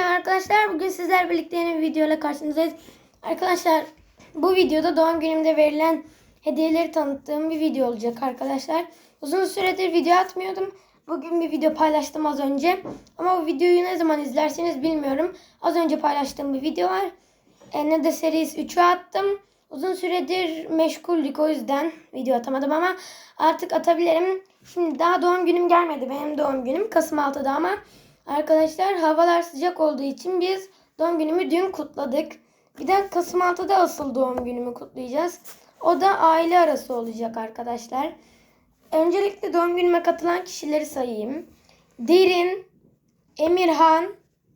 merhaba arkadaşlar. Bugün sizler birlikte yeni bir videoyla karşınızdayız. Arkadaşlar bu videoda doğum günümde verilen hediyeleri tanıttığım bir video olacak arkadaşlar. Uzun süredir video atmıyordum. Bugün bir video paylaştım az önce. Ama bu videoyu ne zaman izlersiniz bilmiyorum. Az önce paylaştığım bir video var. E, ne de Series 3'ü attım. Uzun süredir meşguldük o yüzden video atamadım ama artık atabilirim. Şimdi daha doğum günüm gelmedi. Benim doğum günüm Kasım 6'da ama arkadaşlar havalar sıcak olduğu için biz doğum günümü dün kutladık. Bir de Kasım 6'da asıl doğum günümü kutlayacağız. O da aile arası olacak arkadaşlar. Öncelikle doğum günüme katılan kişileri sayayım. Derin, Emirhan,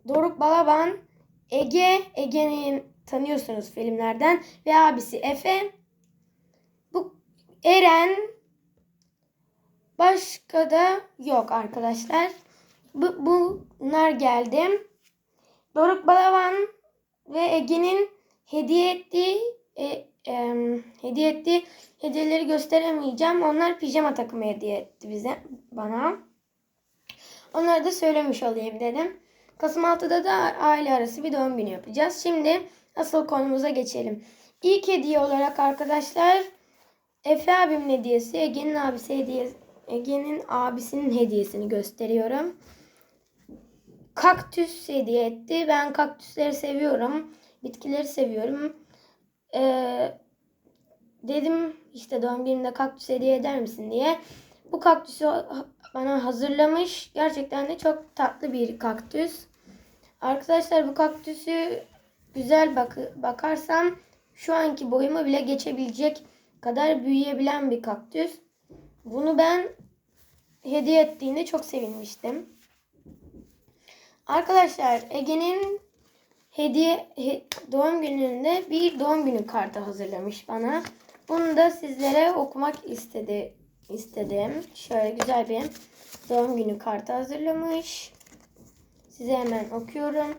Doruk Balaban, Ege, Ege'nin tanıyorsunuz filmlerden ve abisi Efe. Bu Eren başka da yok arkadaşlar. Bu, bunlar geldi. Doruk Balaban ve Ege'nin hediye ettiği e, e, hediye ettiği hediyeleri gösteremeyeceğim. Onlar pijama takımı hediye etti bize bana. Onları da söylemiş olayım dedim. Kasım 6'da da aile arası bir doğum günü yapacağız. Şimdi asıl konumuza geçelim. İlk hediye olarak arkadaşlar Efe abimin hediyesi, Ege'nin abisi hediyesi, Ege'nin abisinin hediyesini gösteriyorum. Kaktüs hediye etti. Ben kaktüsleri seviyorum. Bitkileri seviyorum. Ee, dedim işte doğum günümde kaktüs hediye eder misin diye. Bu kaktüsü bana hazırlamış. Gerçekten de çok tatlı bir kaktüs. Arkadaşlar bu kaktüsü güzel bak bakarsam şu anki boyumu bile geçebilecek kadar büyüyebilen bir kaktüs. Bunu ben hediye ettiğinde çok sevinmiştim. Arkadaşlar Ege'nin hediye he, doğum gününde bir doğum günü kartı hazırlamış bana. Bunu da sizlere okumak istedi istedim. Şöyle güzel bir doğum günü kartı hazırlamış. Size hemen okuyorum.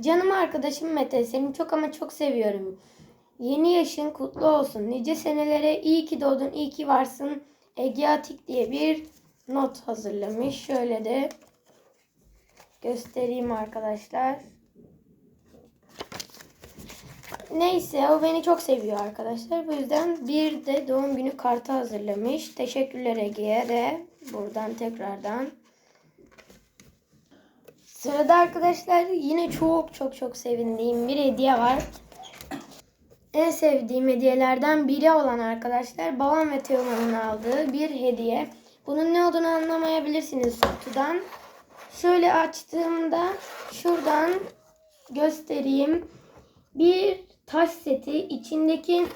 Canım arkadaşım Mete seni çok ama çok seviyorum. Yeni yaşın kutlu olsun. Nice senelere iyi ki doğdun, iyi ki varsın. Ege Atik diye bir not hazırlamış. Şöyle de göstereyim arkadaşlar. Neyse o beni çok seviyor arkadaşlar. Bu yüzden bir de doğum günü kartı hazırlamış. Teşekkürler Ege'ye de buradan tekrardan. Sırada arkadaşlar yine çok çok çok sevindiğim bir hediye var. En sevdiğim hediyelerden biri olan arkadaşlar babam ve Teoman'ın aldığı bir hediye. Bunun ne olduğunu anlamayabilirsiniz kutudan. Şöyle açtığımda şuradan göstereyim. Bir taş seti. içindeki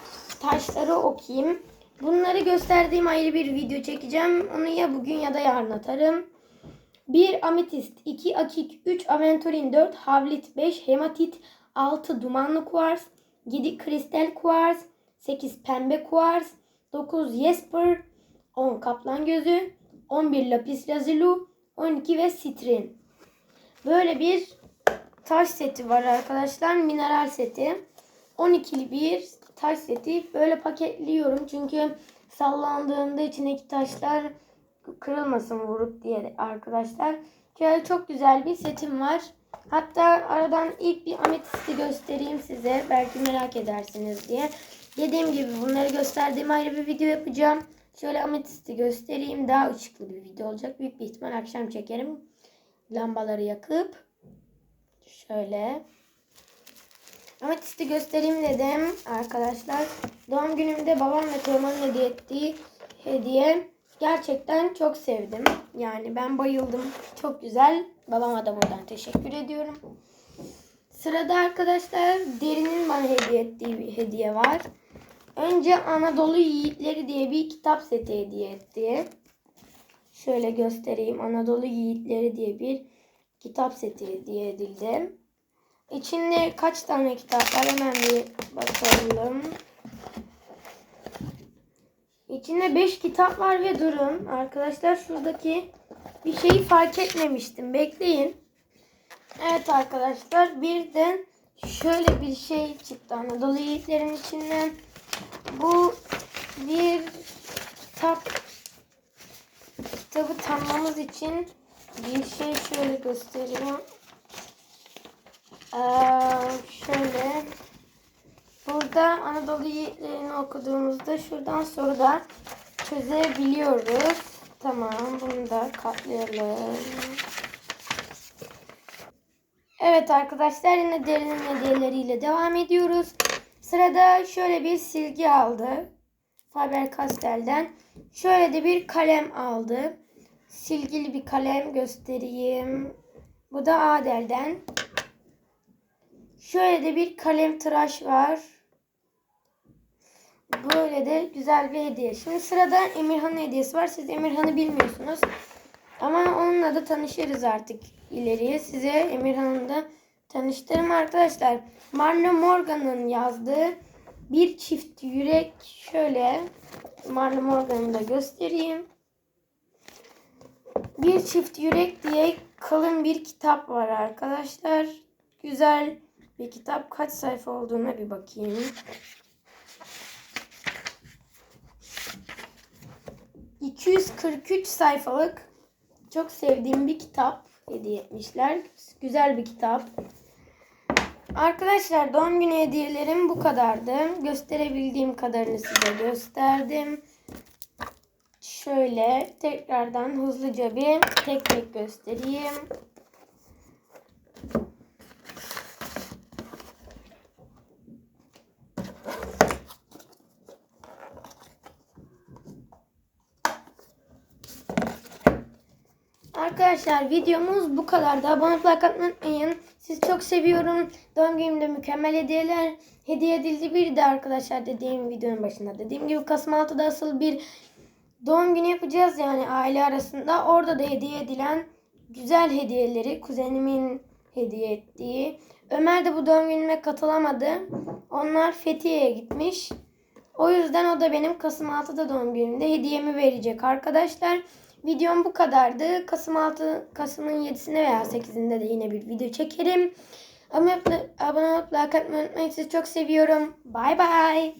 taşları okuyayım. Bunları gösterdiğim ayrı bir video çekeceğim. Onu ya bugün ya da yarın atarım. 1 ametist, 2 akik, 3 aventurin, 4 havlit, 5 hematit, 6 dumanlı kuvars, 7 kristal kuvars, 8 pembe kuvars, 9 jesper, 10 kaplan gözü, 11 lapis lazuli, 12 ve sitrin. Böyle bir taş seti var arkadaşlar. Mineral seti. 12'li bir taş seti. Böyle paketliyorum çünkü sallandığında içindeki taşlar kırılmasın vurup diye arkadaşlar. Şöyle çok güzel bir setim var. Hatta aradan ilk bir ametisti göstereyim size. Belki merak edersiniz diye. Dediğim gibi bunları gösterdiğim ayrı bir video yapacağım. Şöyle ametisti göstereyim. Daha ışıklı bir video olacak. Büyük bir ihtimal akşam çekerim. Lambaları yakıp. Şöyle. Ametisti göstereyim dedim arkadaşlar. Doğum günümde babam ve Teoman'ın hediye ettiği hediye gerçekten çok sevdim. Yani ben bayıldım. Çok güzel. Babama da buradan teşekkür ediyorum. Sırada arkadaşlar Derin'in bana hediye ettiği bir hediye var. Önce Anadolu Yiğitleri diye bir kitap seti hediye etti. Şöyle göstereyim. Anadolu Yiğitleri diye bir kitap seti hediye edildi. İçinde kaç tane kitap var hemen bir bakalım. İçinde 5 kitap var ve durun. Arkadaşlar şuradaki bir şeyi fark etmemiştim. Bekleyin. Evet arkadaşlar bir de şöyle bir şey çıktı Anadolu Yiğitlerin içinden. Bu bir kitap kitabı tanımamız için bir şey şöyle göstereyim. Ee, şöyle. Burada Anadolu Yiğitlerini okuduğumuzda şuradan soruda çözebiliyoruz. Tamam bunu da katlayalım. Evet arkadaşlar yine derinin hediyeleriyle devam ediyoruz. Sırada şöyle bir silgi aldı. Faber-Castell'den. Şöyle de bir kalem aldı. Silgili bir kalem göstereyim. Bu da Adel'den. Şöyle de bir kalem tıraş var. Böyle de güzel bir hediye. Şimdi sırada Emirhan'ın hediyesi var. Siz Emirhan'ı bilmiyorsunuz. Ama onunla da tanışırız artık ileriye. Size Emirhan'ı da tanıştırırım arkadaşlar. Marlo Morgan'ın yazdığı bir çift yürek şöyle Marlo Morgan'ı da göstereyim. Bir çift yürek diye kalın bir kitap var arkadaşlar. Güzel bir kitap. Kaç sayfa olduğuna bir bakayım. 243 sayfalık çok sevdiğim bir kitap hediye etmişler. Güzel bir kitap. Arkadaşlar doğum günü hediyelerim bu kadardı. Gösterebildiğim kadarını size gösterdim. Şöyle tekrardan hızlıca bir tek tek göstereyim. Arkadaşlar videomuz bu kadardı. Abone olup like unutmayın. Sizi çok seviyorum. Doğum günümde mükemmel hediyeler hediye edildi. Bir de arkadaşlar dediğim videonun başında dediğim gibi Kasım 6'da asıl bir doğum günü yapacağız yani aile arasında. Orada da hediye edilen güzel hediyeleri kuzenimin hediye ettiği. Ömer de bu doğum günüme katılamadı. Onlar Fethiye'ye gitmiş. O yüzden o da benim Kasım 6'da doğum günümde hediyemi verecek arkadaşlar. Videom bu kadardı. Kasım 6 Kasım'ın 7'sinde veya 8'inde de yine bir video çekerim. Abone olup, abone olup like atmayı unutmayın. Sizi çok seviyorum. Bay bay.